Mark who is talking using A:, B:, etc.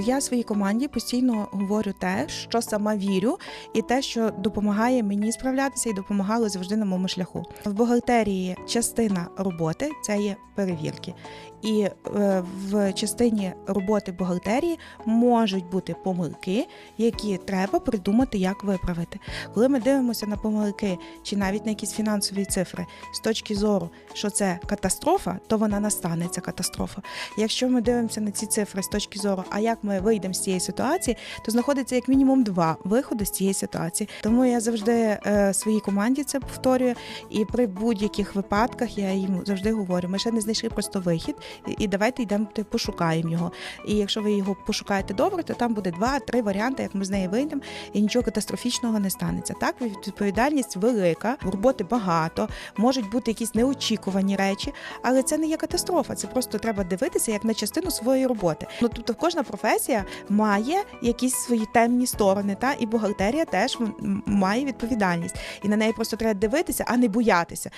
A: Я своїй команді постійно говорю те, що сама вірю, і те, що допомагає мені справлятися і допомагало завжди на моєму шляху. В бухгалтерії частина роботи це є перевірки. І е, в частині роботи бухгалтерії можуть бути помилки, які треба придумати, як виправити. Коли ми дивимося на помилки чи навіть на якісь фінансові цифри з точки зору, що це катастрофа, то вона настане ця катастрофа. Якщо ми дивимося на ці цифри з точки зору, а як ми вийдемо з цієї ситуації, то знаходиться як мінімум два виходи з цієї ситуації. Тому я завжди е, своїй команді це повторюю, і при будь-яких випадках я їм завжди говорю: ми ще не знайшли просто вихід, і- давайте йдемо пошукаємо його. І якщо ви його пошукаєте добре, то там буде два-три варіанти, як ми з неї вийдемо, і нічого катастрофічного не станеться. Так, відповідальність велика, роботи багато, можуть бути якісь неочікувані речі, але це не є катастрофа. Це просто треба дивитися як на частину своєї роботи. Ну тобто, кожна професія має якісь свої темні сторони, та і бухгалтерія теж має відповідальність, і на неї просто треба дивитися, а не боятися.